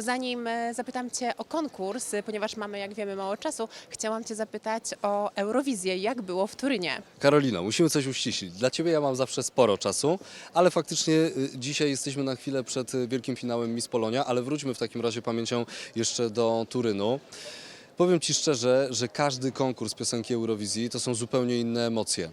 to zanim e, zapytam Cię o konkurs, e, ponieważ mamy, jak wiemy, mało czasu, chciałam Cię zapytać o Eurowizję. Jak było w Turynie? Karolina, musimy coś uściślić. Dla Ciebie ja mam zawsze sporo czasu, ale faktycznie y, dzisiaj jesteśmy na chwilę przed y, wielkim finałem Miss Polonia, ale wróćmy w takim razie pamięcią jeszcze do Turynu. Powiem Ci szczerze, że każdy konkurs piosenki Eurowizji to są zupełnie inne emocje.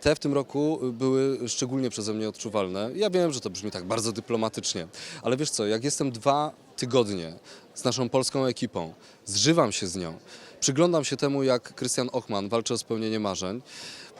Te w tym roku były szczególnie przeze mnie odczuwalne. Ja wiem, że to brzmi tak bardzo dyplomatycznie, ale wiesz co, jak jestem dwa tygodnie z naszą polską ekipą, zżywam się z nią, przyglądam się temu, jak Krystian Ochman walczy o spełnienie marzeń,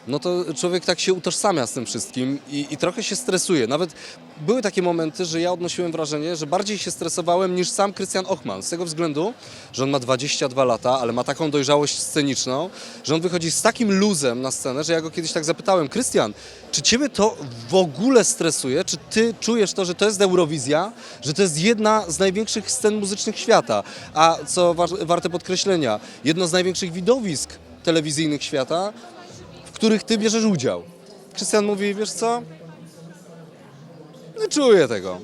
no to człowiek tak się utożsamia z tym wszystkim i, i trochę się stresuje. Nawet były takie momenty, że ja odnosiłem wrażenie, że bardziej się stresowałem niż sam Krystian Ochman. Z tego względu, że on ma 22 lata, ale ma taką dojrzałość sceniczną, że on wychodzi z takim luzem na scenę, że ja go kiedyś tak zapytałem, Krystian, czy ciebie to w ogóle stresuje? Czy ty czujesz to, że to jest Eurowizja, że to jest jedna z największych scen muzycznych świata, a co wa- warte podkreślenia, jedno z największych widowisk telewizyjnych świata, których ty bierzesz udział. Krystian mówi, wiesz co? Nie czuję tego.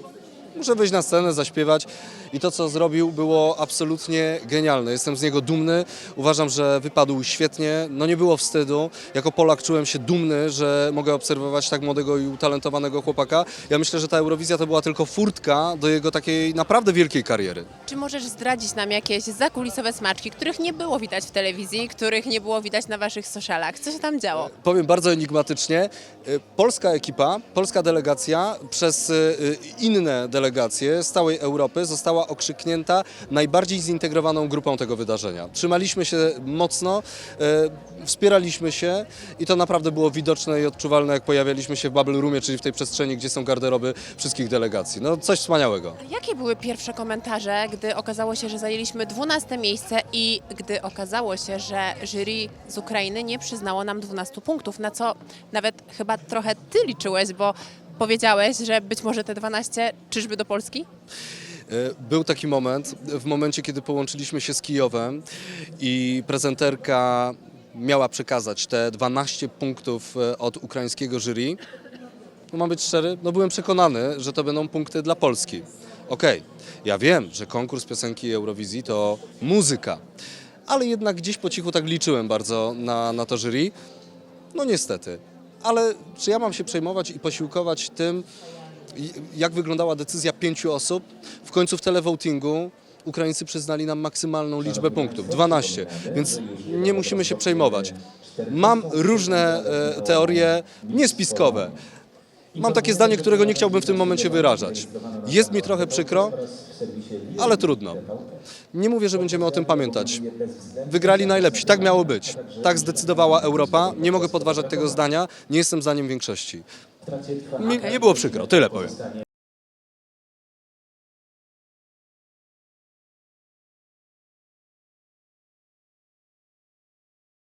Muszę wyjść na scenę, zaśpiewać i to, co zrobił, było absolutnie genialne. Jestem z niego dumny. Uważam, że wypadł świetnie. No nie było wstydu. Jako Polak czułem się dumny, że mogę obserwować tak młodego i utalentowanego chłopaka. Ja myślę, że ta Eurowizja to była tylko furtka do jego takiej naprawdę wielkiej kariery. Czy możesz zdradzić nam jakieś zakulisowe smaczki, których nie było widać w telewizji, których nie było widać na Waszych socialach? Co się tam działo? Powiem bardzo enigmatycznie. Y, Polska ekipa, polska delegacja przez y, inne delegacje z całej Europy została okrzyknięta najbardziej zintegrowaną grupą tego wydarzenia. Trzymaliśmy się mocno, y, wspieraliśmy się i to naprawdę było widoczne i odczuwalne, jak pojawialiśmy się w Bubble Roomie, czyli w tej przestrzeni, gdzie są garderoby wszystkich delegacji. No coś wspaniałego. A Jakie były pierwsze komentarze, gdy okazało się, że zajęliśmy 12 miejsce i gdy okazało się, że jury z Ukrainy nie przyznało nam 12 punktów, na co nawet chyba trochę Ty liczyłeś, bo powiedziałeś, że być może te 12 czyżby do Polski? E, Był taki moment, w momencie kiedy połączyliśmy się z Kijowem i prezenterka miała przekazać te 12 punktów e, od ukraińskiego jury. No mam być szczery, no byłem przekonany, że to będą punkty dla Polski. Okej, ja wiem, że konkurs piosenki Eurowizji to muzyka, ale jednak gdzieś po cichu tak liczyłem bardzo na, na to jury. No niestety. Ale czy ja mam się przejmować i posiłkować tym, jak wyglądała decyzja pięciu osób? W końcu w televotingu Ukraińcy przyznali nam maksymalną liczbę punktów 12, więc nie musimy się przejmować. Mam różne e, teorie niespiskowe. Mam takie zdanie, którego nie chciałbym w tym momencie wyrażać. Jest mi trochę przykro, ale trudno. Nie mówię, że będziemy o tym pamiętać. Wygrali najlepsi, tak miało być. Tak zdecydowała Europa. Nie mogę podważać tego zdania, nie jestem zdaniem większości. Mi, nie było przykro, tyle powiem.